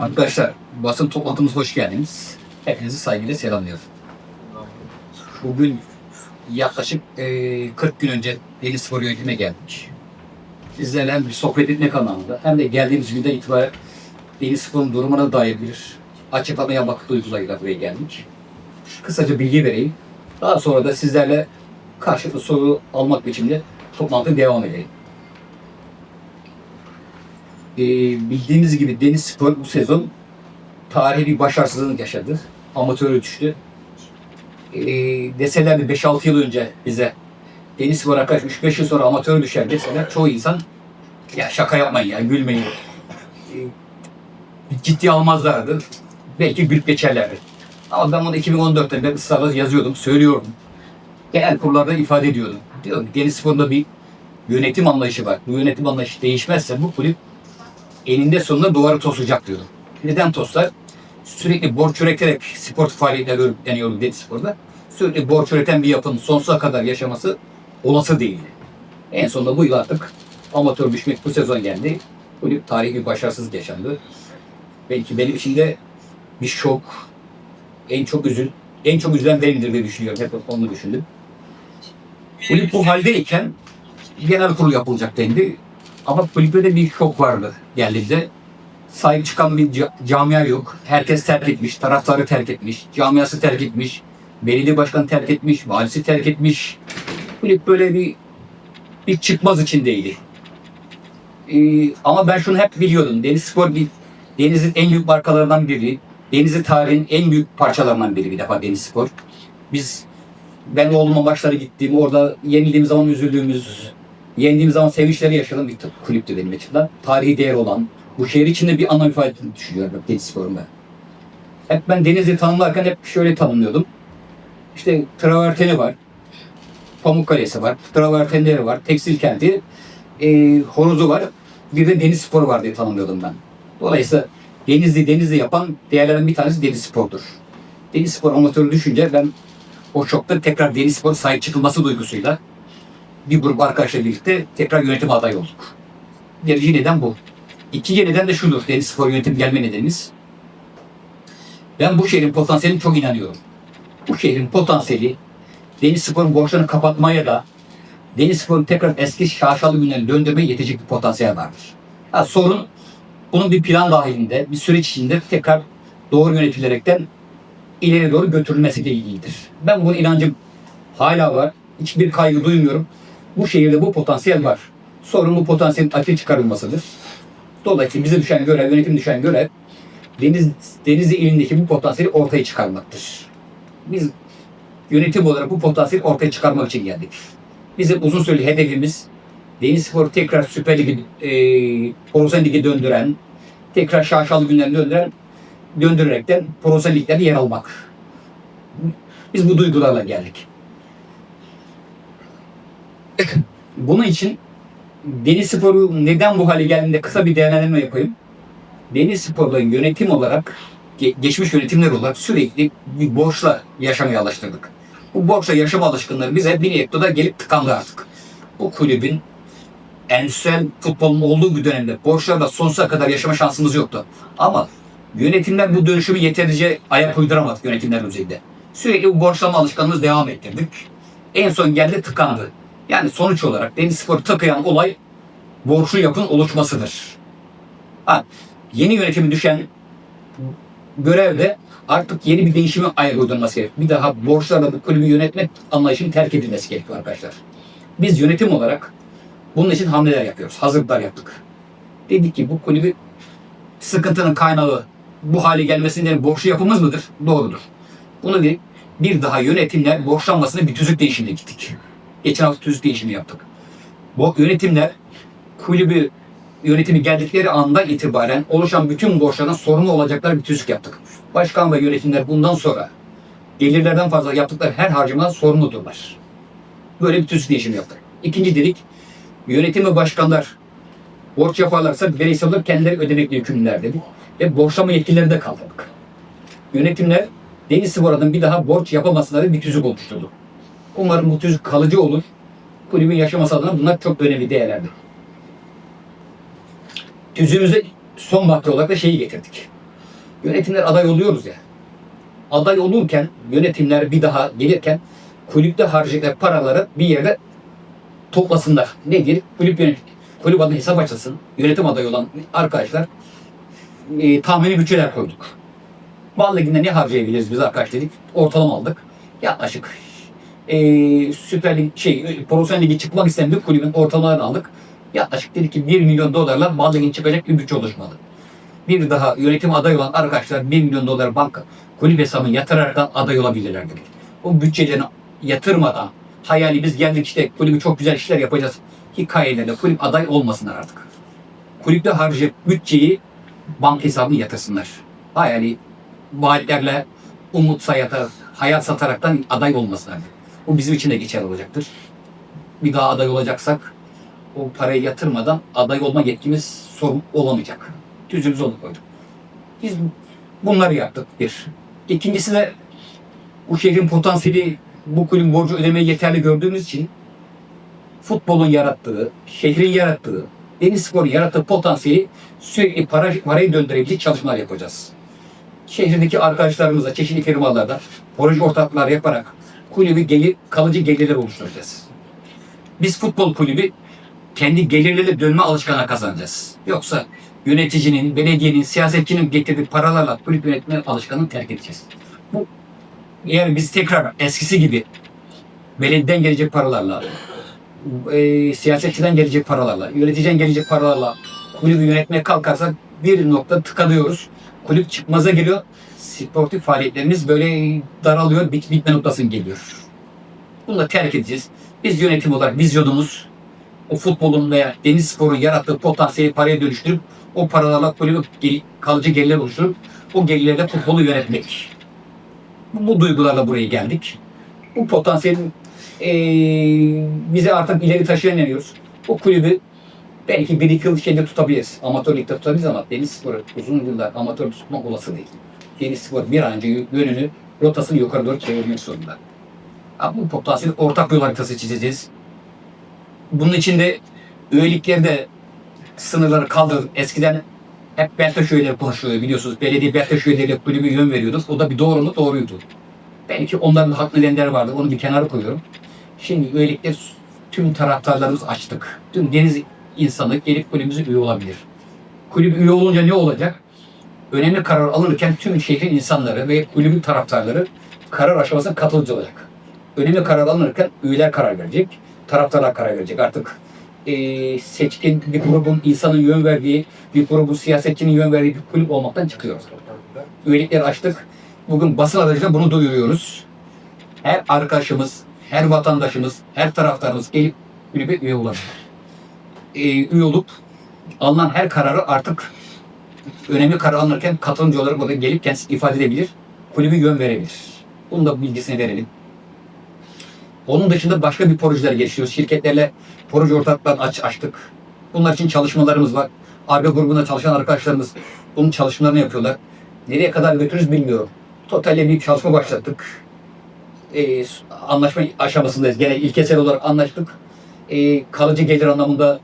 Arkadaşlar basın toplantımıza hoş geldiniz. Hepinizi saygıyla selamlıyorum. Bugün yaklaşık eee, 40 gün önce Deniz Spor Yönetimine geldik. Sizlerle hem bir sohbet etmek anlamında hem de geldiğimiz günden itibaren Deniz Spor'un durumuna dair bir açıklama yapmak duygularıyla buraya geldik. Kısaca bilgi vereyim. Daha sonra da sizlerle karşılıklı soru almak biçimde toplantı devam edelim. Ee, bildiğiniz gibi Deniz Spor bu sezon tarihi bir başarısızlık yaşadı. Amatöre düştü. Ee, deselerdi 5-6 yıl önce bize Deniz Spor arkadaş 3-5 yıl sonra amatöre düşer deseler çoğu insan ya şaka yapmayın ya gülmeyin. Ee, ciddiye almazlardı. Belki gülüp geçerlerdi. Ama ben bunu 2014'te ben ısrarla yazıyordum, söylüyorum. Genel kurullarda ifade ediyordum. Diyorum Deniz Spor'da bir yönetim anlayışı var. Bu yönetim anlayışı değişmezse bu kulüp eninde sonunda duvarı tosacak diyordum. Neden toslar? Sürekli borç üreterek spor faaliyetler örgütleniyor Deniz Spor'da. Sürekli borç üreten bir yapının sonsuza kadar yaşaması olası değildi. En sonunda bu yıl artık amatör düşmek bu sezon geldi. Kulüp tarihi bir başarısızlık yaşandı. Belki benim için de bir şok. En çok üzül, en çok üzülen benimdir diye düşünüyorum. Hep onu düşündüm. Kulüp bu haldeyken genel kurul yapılacak dendi. Ama kulüpte bir şok vardı geldiğinde. Sahip çıkan bir ca- camia yok. Herkes terk etmiş, taraftarı terk etmiş, camiası terk etmiş, belediye başkanı terk etmiş, valisi terk etmiş. Kulüp böyle bir bir çıkmaz içindeydi. Ee, ama ben şunu hep biliyordum. Deniz Spor bir Deniz'in en büyük markalarından biri. Denizli tarihin en büyük parçalarından biri bir defa Deniz Spor. Biz ben oğluma maçlara gittiğim, orada yenildiğim zaman üzüldüğümüz, yendiğim zaman sevinçleri yaşadığım bir kulüptü benim açımdan. Tarihi değer olan, bu şehir içinde bir anlam ifade ettiğini düşünüyorum Deniz Spor'un ben. Hep ben Denizli tanımlarken hep şöyle tanımlıyordum. İşte traverteni var, Pamukkale'si var, travertenleri var, tekstil kenti, e, horozu var, bir de deniz sporu var diye tanımlıyordum ben. Dolayısıyla Denizli Denizli yapan değerlerden bir tanesi deniz spordur. Deniz spor amatörü düşünce ben o şokta tekrar deniz spor sahip çıkılması duygusuyla bir grup arkadaşla birlikte tekrar yönetim adayı olduk. Birinci neden bu. İkinci neden de şudur. Deniz spor yönetim gelme nedenimiz. Ben bu şehrin potansiyeline çok inanıyorum. Bu şehrin potansiyeli Deniz Spor'un borçlarını kapatmaya da Deniz Spor'un tekrar eski şaşalı günlerine döndürmeye yetecek bir potansiyel vardır. Ha, sorun bunun bir plan dahilinde, bir süreç içinde tekrar doğru yönetilerekten ileri doğru götürülmesiyle ilgilidir. Ben bunun inancım hala var. Hiçbir kaygı duymuyorum. Bu şehirde bu potansiyel var. Sorun bu potansiyelin açığa çıkarılmasıdır. Dolayısıyla bize düşen görev, yönetim düşen görev Deniz, Denizli ilindeki bu potansiyeli ortaya çıkarmaktır. Biz yönetim olarak bu potansiyeli ortaya çıkarmak için geldik. Bizim uzun süreli hedefimiz Deniz Spor'u tekrar Süper Lig'i, e, Profesyonel Lig'e döndüren, tekrar şaşalı günlerine döndüren, döndürerekten Profesyonel Lig'lerde yer almak. Biz bu duygularla geldik. Bunun için Deniz Spor'u neden bu hale geldiğinde kısa bir değerlendirme yapayım. Deniz Spor'la yönetim olarak, ge- geçmiş yönetimler olarak sürekli bir borçla yaşamaya alıştırdık. Bu borçla yaşama alışkınları bize bir noktada gelip tıkandı artık. Bu kulübün endüstriyel futbolun olduğu bir dönemde borçlarla sonsuza kadar yaşama şansımız yoktu. Ama yönetimler bu dönüşümü yeterince ayak uyduramadı yönetimler düzeyinde. Sürekli bu borçlama alışkanlığımızı devam ettirdik. En son geldi tıkandı. Yani sonuç olarak Deniz Spor'u tıkayan olay borçlu yapın oluşmasıdır. Ha, yeni yönetimi düşen görevde artık yeni bir değişimi ayak uydurması gerekiyor. Bir daha borçlarla bu kulübü yönetmek anlayışının terk edilmesi gerekiyor arkadaşlar. Biz yönetim olarak bunun için hamleler yapıyoruz. Hazırlıklar yaptık. Dedik ki bu kulübü sıkıntının kaynağı bu hale gelmesinin borçlu yapımız mıdır? Doğrudur. Bunu dedik. Bir daha yönetimler borçlanmasına bir tüzük değişimine gittik. Geçen hafta tüzük değişimi yaptık. Bu yönetimler kulübü yönetimi geldikleri anda itibaren oluşan bütün borçlardan sorumlu olacaklar bir tüzük yaptık. Başkan ve yönetimler bundan sonra gelirlerden fazla yaptıkları her harcamadan sorumludurlar. Böyle bir tüzük değişimi yaptık. İkinci dedik, yönetim ve başkanlar borç yaparlarsa bireysel olarak kendileri ödemekle yükümlüler dedik. Ve borçlama yetkileri de kaldırdık. Yönetimler Deniz Spor'dan bir daha borç yapamasınlar bir tüzük oluşturdu. Umarım bu tüzük kalıcı olur. Kulübün yaşaması adına bunlar çok önemli değerlerdir. Tüzüğümüze son madde olarak da şeyi getirdik. Yönetimler aday oluyoruz ya. Aday olurken yönetimler bir daha gelirken kulüpte harcayacakları paraları bir yerde toplasınlar. Nedir? Kulüp yönet kulüp adına hesap açılsın. Yönetim adayı olan arkadaşlar e, tahmini bütçeler koyduk. Bal Ligi'nde ne harcayabiliriz biz arkadaş dedik. Ortalama aldık. Yaklaşık e, Süper Lig şey Profesyonel Ligi çıkmak isteyen kulübün ortalamalarını aldık. Yaklaşık dedik ki 1 milyon dolarla Bal Ligi'nin çıkacak bir bütçe oluşmalı. Bir daha yönetim aday olan arkadaşlar 1 milyon dolar banka kulüp hesabına yatıraraktan aday olabilirler dedik. O bütçelerini yatırmadan hayali biz geldik işte kulübü çok güzel işler yapacağız hikayelerle kulüp aday olmasınlar artık. Kulüpte harcayıp bütçeyi banka hesabına yatırsınlar. Hayali vaatlerle umut sayata, hayat sataraktan aday olmasınlar. Bu bizim için de geçerli olacaktır. Bir daha aday olacaksak o parayı yatırmadan aday olma yetkimiz sorun olamayacak. Tüzüğümüzü onu koyduk. Biz bunları yaptık bir. İkincisi de bu şehrin potansiyeli bu kulübün borcu ödemeyi yeterli gördüğümüz için futbolun yarattığı, şehrin yarattığı, deniz sporun yarattığı potansiyeli sürekli para, parayı döndürebilecek çalışmalar yapacağız. Şehirdeki arkadaşlarımızla, çeşitli firmalarda proje ortaklar yaparak kulübü gelir, kalıcı gelirler oluşturacağız. Biz futbol kulübü kendi gelirleri dönme alışkanlığı kazanacağız. Yoksa yöneticinin, belediyenin, siyasetçinin getirdiği paralarla kulüp yönetme alışkanlığını terk edeceğiz. Bu yani biz tekrar eskisi gibi belediyeden gelecek paralarla, e, siyasetçiden gelecek paralarla, yöneticiden gelecek paralarla kulübü yönetmeye kalkarsak bir nokta tıkanıyoruz. Kulüp çıkmaza giriyor. Sportif faaliyetlerimiz böyle daralıyor, bit bitme noktasına geliyor. Bunu da terk edeceğiz. Biz yönetim olarak vizyonumuz o futbolun veya deniz sporun yarattığı potansiyeli paraya dönüştürüp o paralarla kulübü kalıcı gelirler oluşturup o gelirlerle futbolu yönetmek. Bu, bu duygularla buraya geldik. Bu potansiyelin eee bizi artık ileri taşıyan inanıyoruz. O kulübü belki bir iki yıl şeyde tutabiliriz. Amatör ligde tutabiliriz ama deniz sporu uzun yıllar amatör tutmak olası değil. Deniz spor bir an önce yönünü, rotasını yukarı doğru çevirmek zorunda. Ama bu potansiyel ortak yol haritası çizeceğiz. Bunun için de üyeliklerde sınırları kaldırdık. Eskiden hep Beltaş üyeleri konuşuluyor biliyorsunuz. Belediye Beltaş üyeleriyle kulübü yön veriyordu. O da bir doğru mu? Doğruydu. Belki onların haklı nedenleri vardı. Onu bir kenara koyuyorum. Şimdi üyelikler tüm taraftarlarımız açtık. Tüm deniz insanı gelip kulübümüze üye olabilir. Kulüp üye olunca ne olacak? Önemli karar alınırken tüm şehrin insanları ve kulübün taraftarları karar aşamasına katılıcı olacak. Önemli karar alınırken üyeler karar verecek, taraftarlar karar verecek. Artık eee, seçkin bir grubun insanın yön verdiği, bir grubun siyasetçinin yön verdiği bir kulüp olmaktan çıkıyoruz. Üyelikleri açtık. Bugün basın aracılığıyla bunu duyuruyoruz. Her arkadaşımız, her vatandaşımız, her taraftarımız gelip kulübe üye olabilir. Eee üye olup alınan her kararı artık önemli karar alınırken katılımcı olarak orada gelip kendisi ifade edebilir. Kulübü yön verebilir. Bunun da bilgisini verelim. Onun dışında başka bir projeler geliştiriyoruz. Şirketlerle proje ortaklarını aç, açtık. Bunlar için çalışmalarımız var. Arge grubunda çalışan arkadaşlarımız bunun çalışmalarını yapıyorlar. Nereye kadar götürürüz bilmiyorum. Totalde bir çalışma başlattık. Ee, anlaşma aşamasındayız. Gene ilkesel olarak anlaştık. Ee, kalıcı gelir anlamında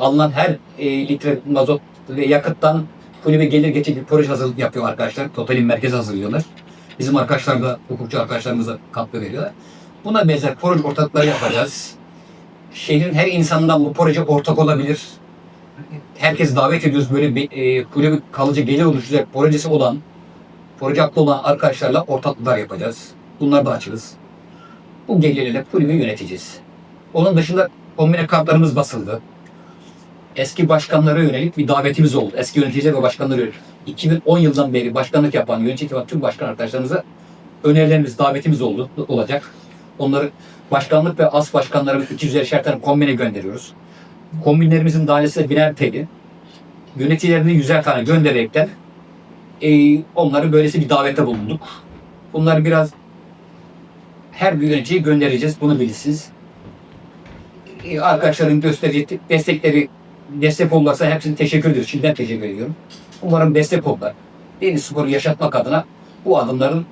alınan her e, litre mazot ve yakıttan kulübe gelir geçici bir proje hazırlık yapıyor arkadaşlar. Total'in merkezi hazırlıyorlar. Bizim arkadaşlar da, hukukçu arkadaşlarımız da katkı veriyorlar. Buna benzer proje ortakları yapacağız. Şehrin her insanından bu proje ortak olabilir. Herkes davet ediyoruz böyle bir e, kulübü kalıcı gelir oluşturacak projesi olan, proje aklı olan arkadaşlarla ortaklıklar yapacağız. Bunlar da açığız. Bu gelirlerle kulübü yöneteceğiz. Onun dışında kombine kartlarımız basıldı. Eski başkanlara yönelik bir davetimiz oldu. Eski yöneticiler ve başkanlara yönelik. 2010 yıldan beri başkanlık yapan, yönetici yapan tüm başkan arkadaşlarımıza önerilerimiz, davetimiz oldu, olacak. Onları başkanlık ve as başkanlarımız 250'şer tane kombine gönderiyoruz. Kombinlerimizin tanesi de biner TL. Yöneticilerine 100'er tane göndererekten e, onları böylesi bir davette bulunduk. Bunları biraz her bir yöneticiye göndereceğiz. Bunu bilirsiniz. E, arkadaşların göstereceği destekleri destek olursa hepsine teşekkür ediyoruz. Şimdiden teşekkür ediyorum. Umarım destek olurlar. Deniz sporu yaşatmak adına bu adımların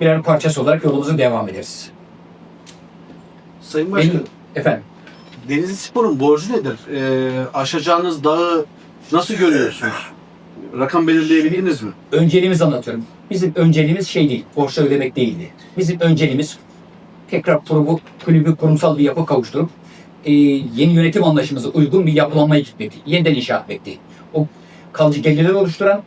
birer parçası olarak yolumuza devam ederiz. Sayın Başkanım, Benim, efendim. Denizli Spor'un borcu nedir? Ee, aşacağınız dağı nasıl görüyorsunuz? rakam belirleyebildiniz mi? önceliğimizi anlatıyorum. Bizim önceliğimiz şey değil, borçları ödemek değildi. Bizim önceliğimiz tekrar kulübü, kulübü kurumsal bir yapı kavuşturup e, yeni yönetim anlayışımıza uygun bir yapılanmaya gitmekti. Yeniden inşa etmekti. O kalıcı gelirleri oluşturan,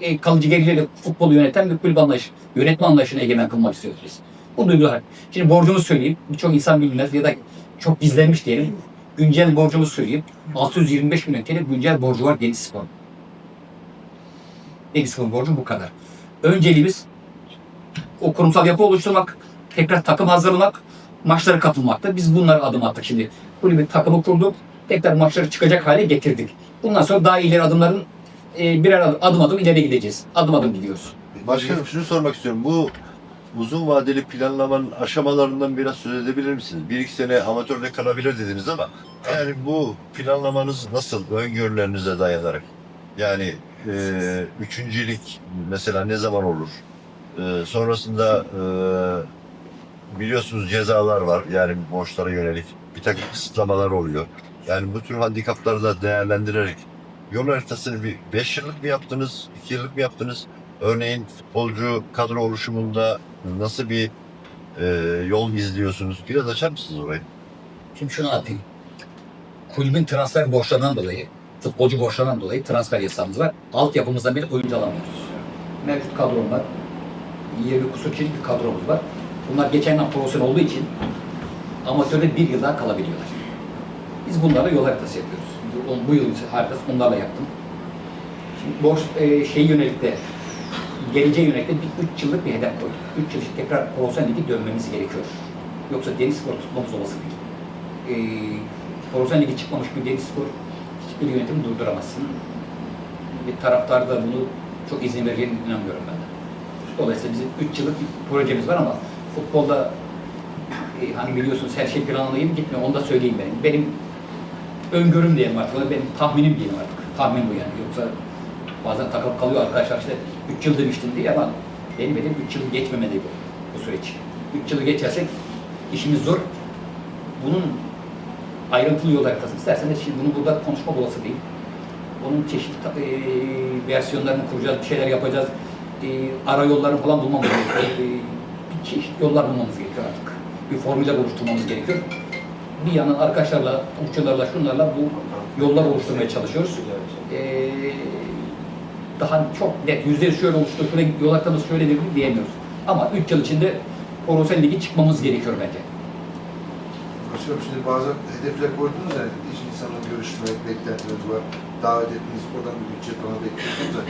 e, kalıcı gelirleri futbolu yöneten bir kulüp anlayışı, yönetme anlayışını egemen kılmak istiyoruz biz. Bu duygular. Şimdi borcumuzu söyleyeyim. Birçok insan bilmez ya da çok gizlenmiş diyelim. Güncel borcumuzu söyleyeyim. 625 milyon TL güncel borcu var Deniz Spor. Deniz Spor borcu bu kadar. Önceliğimiz o kurumsal yapı oluşturmak, tekrar takım hazırlamak, maçlara katılmakta. Biz bunlara adım attık şimdi. Kulübün takımı kurduk, tekrar maçları çıkacak hale getirdik. Bundan sonra daha ileri adımların e, birer adım, adım adım ileri gideceğiz. Adım adım gidiyoruz. Başkanım şunu sormak istiyorum. Bu uzun vadeli planlamanın aşamalarından biraz söz edebilir misiniz? Bir iki sene amatörde kalabilir dediniz ama yani bu planlamanız nasıl öngörülerinize dayanarak? Yani e, üçüncülük mesela ne zaman olur? E, sonrasında e, biliyorsunuz cezalar var yani borçlara yönelik bir takım kısıtlamalar oluyor. Yani bu tür handikapları da değerlendirerek yol haritasını bir 5 yıllık mı yaptınız, 2 yıllık mı yaptınız? Örneğin futbolcu kadro oluşumunda nasıl bir e, yol izliyorsunuz? Biraz açar mısınız orayı? Şimdi şunu anlatayım. Kulübün transfer borçlarından dolayı, futbolcu borçlarından dolayı transfer yasağımız var. Altyapımızdan bile oyuncu alamıyoruz. Mevcut kadrom var. 20 kusur kişilik bir kadromuz var. Bunlar geçen yıl profesyonel olduğu için amatörde bir yıl daha kalabiliyorlar. Biz bunlarla yol haritası yapıyoruz. Bu, bu yıl haritası bunlarla yaptım. Şimdi borç e, şey yönelik de geleceğe yönelik de bir 3 yıllık bir hedef koyduk. 3 yıl tekrar profesyonel ligi dönmemiz gerekiyor. Yoksa deniz spor tutmamız olası değil. E, profesyonel ligi çıkmamış bir deniz spor hiçbir yönetim durduramazsın. Bir taraftar da bunu çok izin vereceğine inanmıyorum ben de. Dolayısıyla bizim 3 yıllık bir projemiz var ama futbolda e, hani biliyorsunuz her şey planlayıp gitmiyor. Onu da söyleyeyim benim. Benim öngörüm diyelim artık. Benim tahminim diyelim artık. Tahmin bu yani. Yoksa bazen takılıp kalıyor arkadaşlar işte 3 yıl demiştin diye ama benim benim 3 yıl geçmemeli bu, bu süreç. 3 yılı geçersek işimiz zor. Bunun ayrıntılı yol haritası isterseniz şimdi bunu burada konuşma olası değil. Onun çeşitli e, versiyonlarını kuracağız, bir şeyler yapacağız. E, ara yollarını falan bulmamız gerekiyor. E, bir çeşit yollar bulmamız gerekiyor artık. Bir formüller oluşturmamız gerekiyor. Bir yandan arkadaşlarla, uçularla, şunlarla bu yollar oluşturmaya çalışıyoruz. E, daha çok net, yüzde yüz şöyle oluştu, şöyle yol haritamız şöyle diyemiyoruz. Ama 3 yıl içinde profesyonel ligi çıkmamız gerekiyor bence. Başkanım şimdi bazı hedefler koydunuz ya, iş insanla görüşme beklentiniz var, davet ettiniz, oradan bir bütçe falan bekliyorsunuz da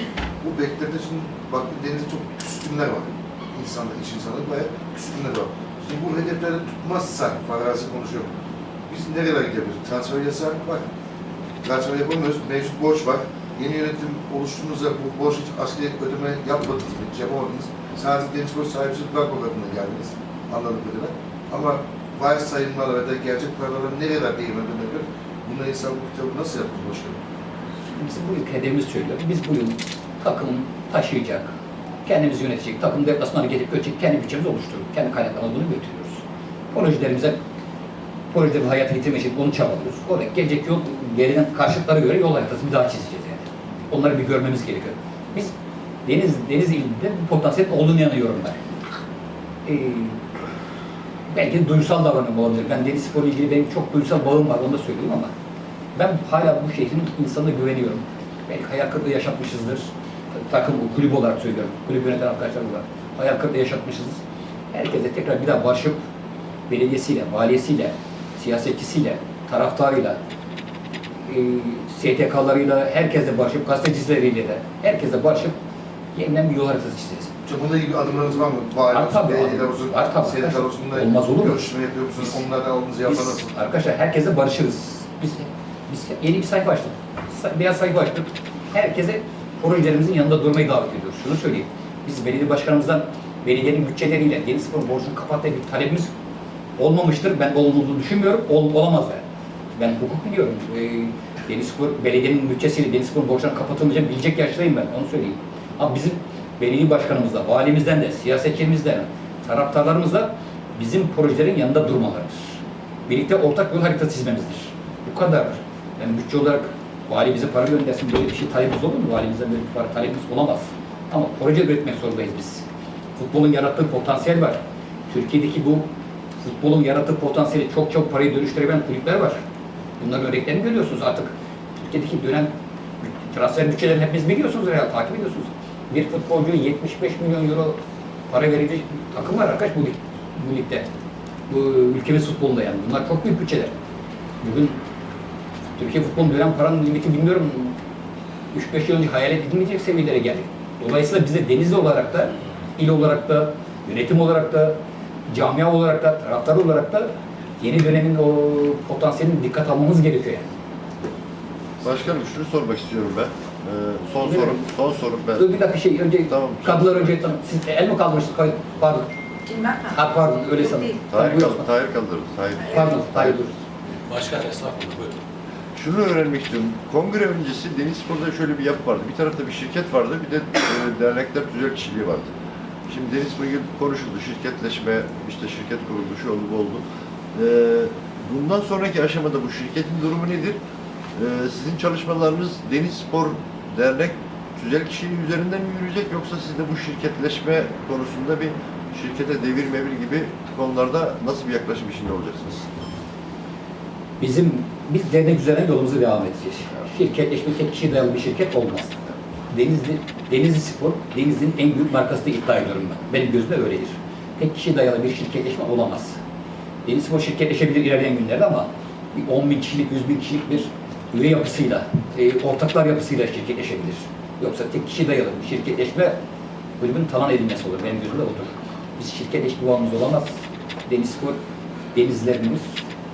bu beklenti şimdi bak denizde çok küskünler var. İnsanlar, iş insanları bayağı küskünler var. Şimdi bu hedefleri tutmazsak, farazi konuşuyorum, biz nerelere gidebiliriz? Transfer yasağı var. Transfer yapamıyoruz, mevcut borç var. Yeni yönetim oluştuğunuzda bu borç için asgari ödeme yapmadınız mı, hiç yapamadınız. Sadece deniz borç sahipsiz bakımına geldiniz, anladığım kadarıyla. Ama faiz sayımlarla ve de gerçek paralara nereler değirmen dönebilir? Bununla hesabı kitabı nasıl yaptınız başkanım? Bizim bu yıl hedefimiz söylüyor. Biz bu yıl takım taşıyacak, kendimiz yönetecek, takım deplasmanı gelip götürecek, kendi bütçemizi oluşturup, kendi kaynaklarımızı bunu götürüyoruz. Projelerimize, projelerimizi hayata getirmek için onu çabalıyoruz. Orada gelecek yol, geriden karşıtlara göre yol haritası bir daha çizeceğiz yani. Onları bir görmemiz gerekiyor. Biz deniz deniz ilinde bu potansiyel olduğunu inanıyorum ben. Ee, belki duygusal davranım olabilir. Ben deniz sporu ilgili benim çok duygusal bağım var, onu da söyleyeyim ama ben hala bu şehrin insanına güveniyorum. Belki hayal kırıklığı yaşatmışızdır. Takım, kulüp olarak söylüyorum. Kulüp yöneten arkadaşlar olarak. Hayal kırıklığı yaşatmışızdır. Herkese tekrar bir daha barışıp belediyesiyle, valiyesiyle, siyasetçisiyle, taraftarıyla, e, STK'larıyla, herkesle barışıp, gazetecileriyle de, herkesle barışıp yeniden bir yol haritası çizeceğiz. Bununla ilgili adımlarınız var mı? Var tabii, belediyeler var. olsun, Var tabii. STK olsun da Olmaz olur mu? görüşme yapıyor musunuz? Onlarla aldığınız yapar Biz, nasıl? arkadaşlar herkese barışırız. Biz, biz yeni bir sayfa açtık. Beyaz sayfa açtık. Herkese projelerimizin yanında durmayı davet ediyoruz. Şunu söyleyeyim. Biz belediye başkanımızdan belediyenin bütçeleriyle Deniz Spor borcunu kapattığı bir talebimiz olmamıştır. Ben olduğunu düşünmüyorum. Ol, olamaz yani. Ben hukuk biliyorum. Ee, Deniz Spor, belediyenin bütçesiyle Deniz Spor borçlarının kapatılmayacağını bilecek yaştayım ben. Onu söyleyeyim. Ama bizim belediye başkanımızla, valimizden de, siyasetçimizden, taraftarlarımızla bizim projelerin yanında durmalarıdır. Birlikte ortak yol haritası çizmemizdir. Bu kadardır. Yani bütçe olarak Vali bize para göndersin böyle bir şey talebimiz olur mu? Valimizden böyle bir para talebimiz olamaz. Ama proje üretmek zorundayız biz. Futbolun yarattığı potansiyel var. Türkiye'deki bu futbolun yarattığı potansiyeli çok çok parayı dönüştürebilen kulüpler var. Bunların örneklerini görüyorsunuz artık. Türkiye'deki dönem transfer bütçelerini hepiniz biliyorsunuz herhalde, takip ediyorsunuz. Bir futbolcuya 75 milyon euro para verecek takım var arkadaş bu, lig, bu ligde. Bu ülkemiz futbolunda yani. Bunlar çok büyük bütçeler. Bugün Türkiye futbolun dönem paranın limiti bilmiyorum 3-5 yıl önce hayal edilmeyecek seviyelere geldik. Dolayısıyla bize Denizli olarak da, il olarak da, yönetim olarak da, camia olarak da, taraftar olarak da yeni dönemin o potansiyelini dikkat almamız gerekiyor yani. Başkanım şunu sormak istiyorum ben. Ee, son Buyurun. sorum, son sorum ben. Dur bir dakika şey önce Tamam. kadınlar önce tamam. Siz el mi kaldırmışsınız? Hayır, Pardon. Bilmem. Ha pardon öyle sanırım. değil. Tamam, Tahir, kal Tahir kaldırırız. Tahir. Pardon, hayır dur. Başkan estağfurullah buyurun. Şunu öğrenmek istiyorum. Kongre öncesi Deniz Spor'da şöyle bir yapı vardı. Bir tarafta bir şirket vardı, bir de e, dernekler tüzel kişiliği vardı. Şimdi Deniz Spor gibi konuşuldu. Şirketleşme, işte şirket kuruldu, şu oldu, bu oldu. Ee, bundan sonraki aşamada bu şirketin durumu nedir? Ee, sizin çalışmalarınız Deniz Spor Dernek tüzel kişiliği üzerinden mi yürüyecek yoksa siz de bu şirketleşme konusunda bir şirkete devir mevir gibi konularda nasıl bir yaklaşım içinde olacaksınız? Bizim biz dernek üzerine yolumuza devam edeceğiz. Şirketleşme tek kişiye dayalı bir şirket olmaz. Denizli, Denizli Spor, Denizli'nin en büyük markası diye iddia ediyorum ben. Benim gözümde öyledir. Tek kişiye dayalı bir şirketleşme olamaz. Deniz Spor şirketleşebilir ilerleyen günlerde ama bir 10 bin kişilik, 100 bin kişilik bir üye yapısıyla, e, ortaklar yapısıyla şirketleşebilir. Yoksa tek kişiye dayalı bir şirketleşme kulübün talan edilmesi olur. Benim gözümde odur. Biz şirketleşme bağımız olamaz. Deniz Spor, denizlerimiz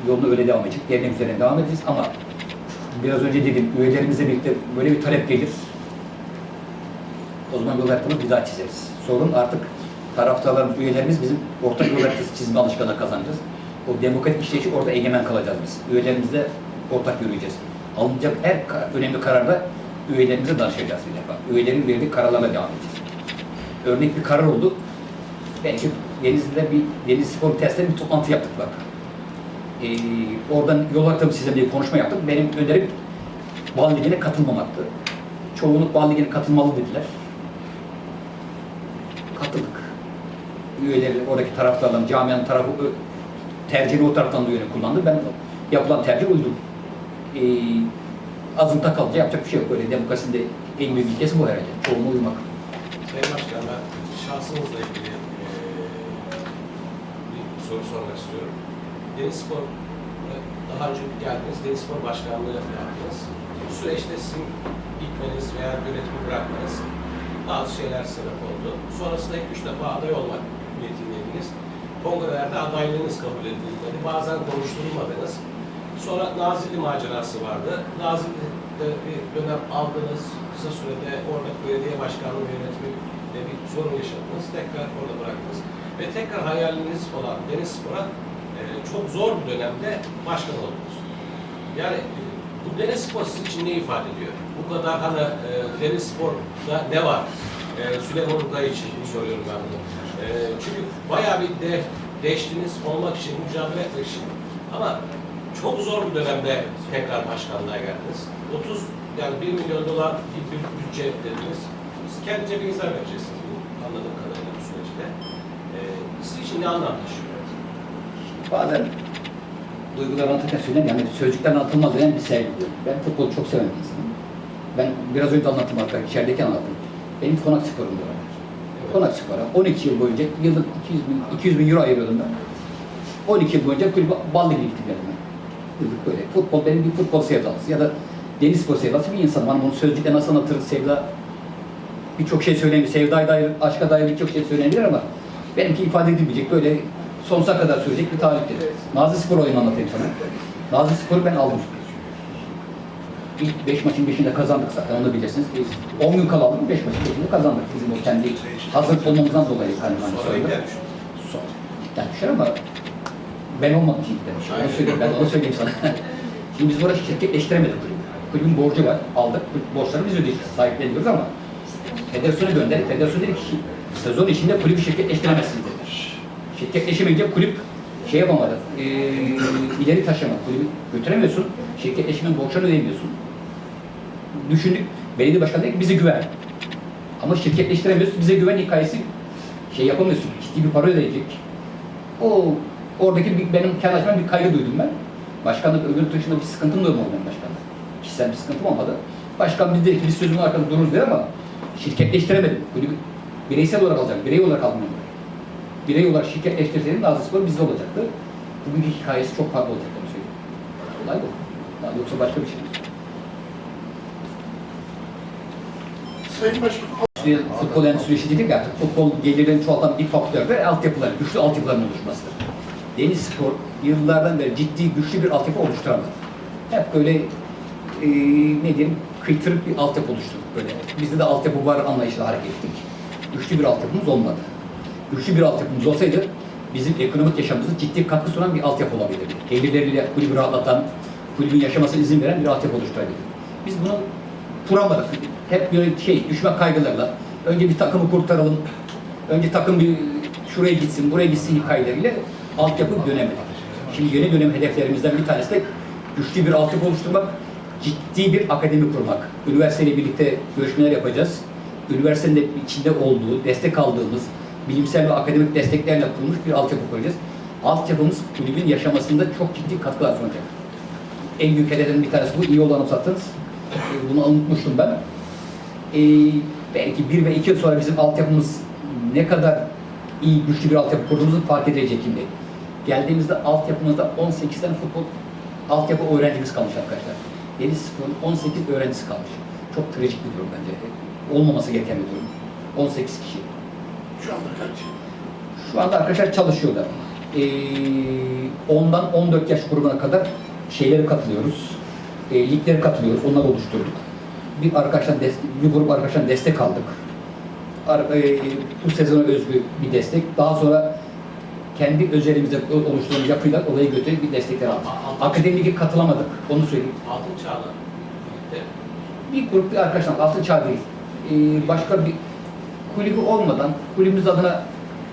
yoluna öyle devam edecek. Dernek üzerine devam edeceğiz ama biraz önce dedim üyelerimizle birlikte böyle bir talep gelir. O zaman yol haritamızı bir daha çizeriz. Sorun artık taraftarlarımız, üyelerimiz bizim ortak yol haritası çizme alışkanlığı kazanacağız. O demokratik işleyişi orada egemen kalacağız biz. Üyelerimizle ortak yürüyeceğiz. Alınacak her önemli kararda üyelerimize danışacağız bir defa. Üyelerin verdiği kararlarla devam edeceğiz. Örnek bir karar oldu. Belki Denizli'de bir Deniz Spor Test'te bir toplantı yaptık bak. Ee, oradan yol haritamı size diye konuşma yaptık. Benim önerim Bal Ligi'ne katılmamaktı. Çoğunluk Bal Ligi'ne katılmalı dediler. Katıldık. Üyeleri, oradaki taraftarların, camianın tarafı tercihini o taraftan da yöne kullandı. Ben yapılan tercih uydum. Ee, azınlıkta kalınca yapacak bir şey yok. Böyle demokrasinin de en büyük ilkesi bu herhalde. Çoğunluğa uymak. Sayın Başkan ben şahsınızla ilgili eee, bir soru sormak istiyorum. Deniz Spor e, daha önce geldiniz, Deniz Spor Başkanlığı yaptınız. Bu süreçte sizin gitmeniz veya yönetimi bırakmanız bazı şeyler sebep oldu. Sonrasında iki üç defa aday olmak niyetindeydiniz. Kongrelerde adaylığınız kabul edilmedi. Bazen konuşturulmadınız. Sonra Nazilli macerası vardı. Nazilli'de bir dönem aldınız. Kısa sürede orada belediye başkanlığı yönetimiyle bir sorun yaşadınız. Tekrar orada bıraktınız. Ve tekrar hayaliniz olan Deniz Spor'a çok zor bir dönemde başkan oldunuz. Yani e, bu Deniz Spor sizin için ne ifade ediyor? Bu kadar hani e, Deniz Spor'da ne var? E, Süleyman Ugay için soruyorum ben bunu. E, çünkü bayağı bir de değiştiniz olmak için, mücadele etmek için. Ama çok zor bir dönemde tekrar başkanlığa geldiniz. 30 yani 1 milyon dolar gibi bir bütçe dediniz. Siz kendi cebinizden vereceksiniz bu anladığım kadarıyla bu süreçte. E, sizin için ne anlam taşıyor? Bazen duygular anlatırken söyleyen yani sözcükler anlatılmaz diyen bir sevgi duyuyorum. Ben futbolu çok seven bir insanım. Ben biraz önce anlattım arkadaşlar, içerideki anlattım. Benim konak sporum var. Konak spora 12 yıl boyunca yıllık 200 bin, 200 bin euro ayırıyordum ben. 12 yıl boyunca kulübe bal ligi gittim yani ben. Yıllık böyle. Futbol benim bir futbol sevdalısı ya da deniz spor sevdalısı bir insanım. Hani bunu sözcükle nasıl anlatırız sevda birçok şey söylenir. Sevdaya dair, aşka dair birçok şey söylenebilir ama benimki ifade edilmeyecek böyle sonsuza kadar sürecek bir tarihtir. Nazlı Spor oyunu anlatayım sana. Nazlı Spor'u ben aldım. İlk 5 maçın 5'inde kazandık zaten onu bilirsiniz. Biz 10 gün kala aldık 5 maçın 5'inde kazandık. Bizim o kendi hazır olmamızdan dolayı hani hani Sonra cidden düşer ama ben olmadım ki düşer. Onu söyleyeyim, ben onu söyleyeyim sana. Şimdi biz burada şirketleştiremedik kulübü. Kulübün borcu var, aldık. Borçları biz ödeyeceğiz, sahipleniyoruz ama federasyona gönderdik. Federasyon dedi ki sezon içinde kulübü şirketleştiremezsiniz dedi. Şirketleşemeyince kulüp şey yapamadı, e, ileri taşımadı. Kulübü götüremiyorsun, şirketleşmenin borçlarını ödeyemiyorsun. düşündük. Belediye başkanı dedi ki bize güven. Ama şirketleştiremiyoruz. Bize güven hikayesi şey yapamıyorsun. Ciddi bir para ödeyecek. O oradaki bir, benim kendi açımdan bir kaygı duydum ben. Başkanlık öbür dışında bir sıkıntım da olmadı benim başkanlık. Kişisel bir sıkıntım olmadı. Başkan biz dedi ki biz sözümün arkasında dururuz dedi ama şirketleştiremedim. Bir bireysel olarak alacak. Birey olarak almıyorum. Birey olarak şirketleştirseydim Nazlı Spor bizde olacaktı. Bugünkü hikayesi çok farklı olacak onu söyleyeyim. Olay bu. Yoksa başka bir şey. Sayın Başkan, İşte futbol endüstri işi dedik ya, futbol gelirini çoğaltan bir faktör de altyapılar, güçlü altyapıların oluşmasıdır. Deniz Spor yıllardan beri ciddi, güçlü bir altyapı oluşturamadı. Hep böyle e, ne diyeyim, kıytırık bir altyapı oluşturduk böyle. Bizde de altyapı var anlayışla hareket ettik. Güçlü bir altyapımız olmadı. Güçlü bir altyapımız olsaydı bizim ekonomik yaşamımıza ciddi katkı sunan bir altyapı olabilirdi. Gelirleriyle kulübü rahatlatan, kulübün yaşamasına izin veren bir altyapı oluşturabilirdik. Biz bunu kuramadık. Hep böyle şey, düşme kaygılarla. Önce bir takımı kurtaralım. Önce takım bir şuraya gitsin, buraya gitsin hikayeleriyle altyapı dönemedik. Şimdi yeni dönem hedeflerimizden bir tanesi de güçlü bir altyapı oluşturmak, ciddi bir akademi kurmak. Üniversiteyle birlikte görüşmeler yapacağız. Üniversitenin de içinde olduğu, destek aldığımız, bilimsel ve akademik desteklerle kurulmuş bir altyapı kuracağız. Altyapımız kulübün yaşamasında çok ciddi katkılar sunacak. En büyük hedeflerin bir tanesi bu. İyi olanı anımsattınız. Ee, Bunu unutmuştum ben. Ee, belki bir ve iki yıl sonra bizim altyapımız ne kadar iyi, güçlü bir altyapı kurduğumuzu fark edilecek şimdi. Geldiğimizde altyapımızda 18 tane futbol altyapı öğrencimiz kalmış arkadaşlar. Deniz Spor'un 18 öğrencisi kalmış. Çok trajik bir durum bence. Olmaması gereken bir durum. 18 kişi. Şu anda kaç? Şu anda arkadaşlar çalışıyorlar. Ee, ondan 14 yaş grubuna kadar şeylere katılıyoruz. E, liglere katılıyoruz. Onları oluşturduk. Bir arkadaştan bir grup arkadaştan destek aldık. Ar- e, bu sezona özgü bir destek. Daha sonra kendi özelimizde oluşturduğumuz yapıyla olaya götürüp bir destekler aldık. Akademiye katılamadık. Onu söyleyeyim. Altın Çağ'la birlikte bir grup bir arkadaşlar altın çağ değil. Ee, başka bir kulübü olmadan kulübümüz adına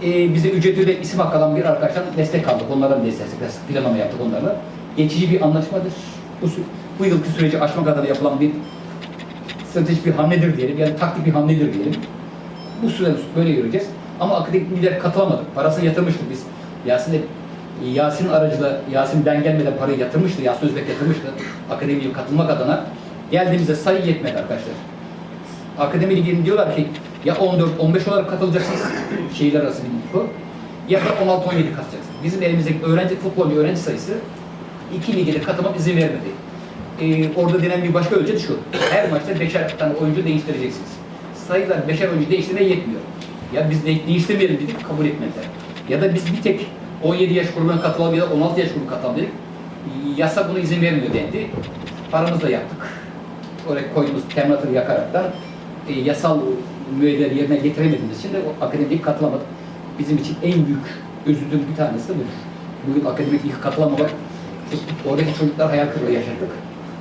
e, bize ücretiyle isim hakkı alan bir arkadaştan destek aldık. Onlardan destek, planlama yaptık onlarla. Geçici bir anlaşmadır. Bu, bu yılki süreci aşmak adına yapılan bir stratejik bir hamledir diyelim. Yani taktik bir hamledir diyelim. Bu süre böyle yürüyeceğiz. Ama akademik lider katılamadık. Parasını yatırmıştık biz. Yasin'e Yasin aracıyla, Yasin ben gelmeden parayı yatırmıştı, Yasin Özbek yatırmıştı akademiye katılmak adına. Geldiğimizde sayı yetmedi arkadaşlar. Akademi liginin diyorlar ki ya 14-15 olarak katılacaksınız şehirler arası bir lig bu. Ya da 16-17 katacaksınız. Bizim elimizdeki öğrenci, futbolcu öğrenci sayısı iki lige katılmak izin vermedi. Ee, orada denen bir başka ölçü şu. Her maçta beşer tane oyuncu değiştireceksiniz. Sayılar beşer oyuncu değiştirmeye yetmiyor. Ya biz de değiştirmeyelim dedik, kabul etmediler. Ya da biz bir tek 17 yaş grubuna katılalım ya da 16 yaş grubuna katılalım dedik. Yasa buna izin vermiyor dendi. Paramızı da yaptık. Oraya koyduğumuz teminatını yakaraktan e, yasal müeyyideleri yerine getiremediğimiz için de o akademik katılamadık. Bizim için en büyük üzüldüğüm bir tanesi de budur. Bugün akademik ilk katılamamak, oradaki çocuklar hayal kırıklığı yaşadık.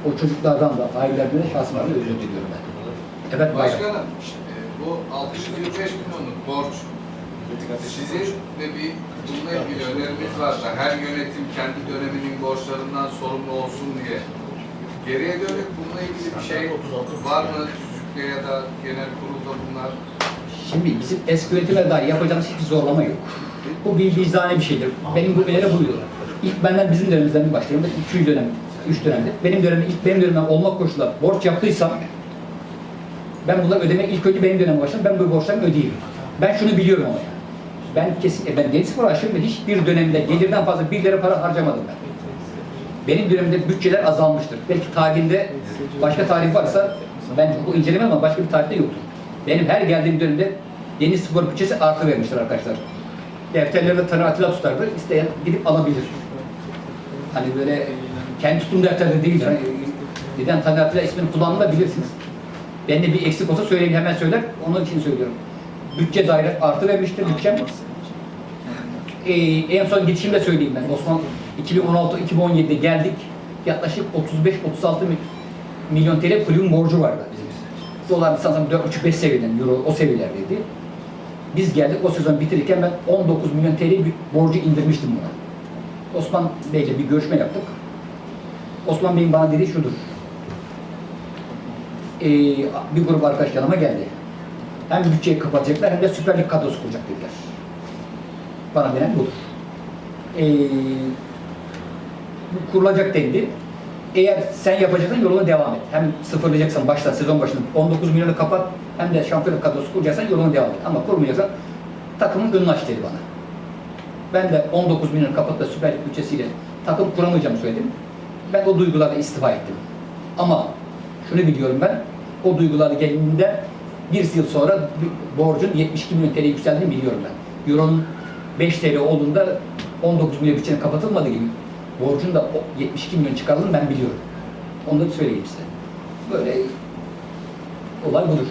O çocuklardan da, ailelerden de şahsıma özür diliyorum ben. Evet Bayram. Başkanım, e, bu 625 milyonluk borç sizin ve bir bununla ilgili önerimiz var da her yönetim kendi döneminin borçlarından sorumlu olsun diye. Geriye dönük bununla ilgili bir şey var mı? Tüzükte ya da genel kurulda bunlar Şimdi bizim eski yönetimlere dair yapacağımız hiçbir zorlama yok. Bu bir vicdani bir şeydir. Benim bu öneri buydu. İlk benden bizim dönemimizden bir başlayalım. İkinci dönem, üç dönemde. Benim dönemim, ilk benim dönemimden olmak koşuluyla borç yaptıysam ben bunları ödemeye ilk önce benim dönemime başladım. Ben bu borçlarımı ödeyeyim. Ben şunu biliyorum ama. Ben kesin, e, ben genç spor aşığım ve hiçbir dönemde gelirden fazla bir lira para harcamadım ben. Benim dönemimde bütçeler azalmıştır. Belki tarihinde başka tarih varsa ben bu incelemem ama başka bir tarihte yoktur. Benim her geldiğim dönemde Deniz Spor bütçesi artı vermiştir arkadaşlar. Defterlerde Tanrı Atilla tutardı. İsteyen gidip alabilir. Hani böyle kendi tuttuğum defterleri değil. Hani, neden Tanrı Atilla ismini kullandığını da bilirsiniz. Ben de bir eksik olsa söyleyeyim hemen söyler. Onun için söylüyorum. Bütçe daire artı vermiştir bütçem. Ee, en son gidişimde söyleyeyim ben. Osman 2016-2017'de geldik. Yaklaşık 35-36 mi- milyon TL kulübün borcu vardı bizim. Dolar sanırsam 4,5-5 seviyeden, euro o seviyelerdeydi. Biz geldik o sezon bitirirken ben 19 milyon TL bir borcu indirmiştim buna. Osman Bey'le bir görüşme yaptık. Osman Bey'in bana dediği şudur. Ee, bir grup arkadaş yanıma geldi. Hem bütçeyi kapatacaklar hem de Süper Lig kadrosu kuracak dediler. Bana denen budur. Ee, kurulacak dendi. Eğer sen yapacaksan yoluna devam et. Hem sıfırlayacaksan baştan sezon başında 19 milyonu kapat hem de şampiyonluk kadrosu kuracaksan yoluna devam et. Ama kurmayacaksan takımın önünü aç dedi bana. Ben de 19 milyon kapat da Süper bütçesiyle takım kuramayacağımı söyledim. Ben o duygularla istifa ettim. Ama şunu biliyorum ben, o duyguları geldiğinde bir yıl sonra borcun 72 milyon TL yükseldiğini biliyorum ben. Euro'nun 5 TL olduğunda 19 milyon bütçenin kapatılmadığı gibi borcun da o 72 milyon çıkarıldığını ben biliyorum. Onu da söyleyeyim size. Böyle olay budur.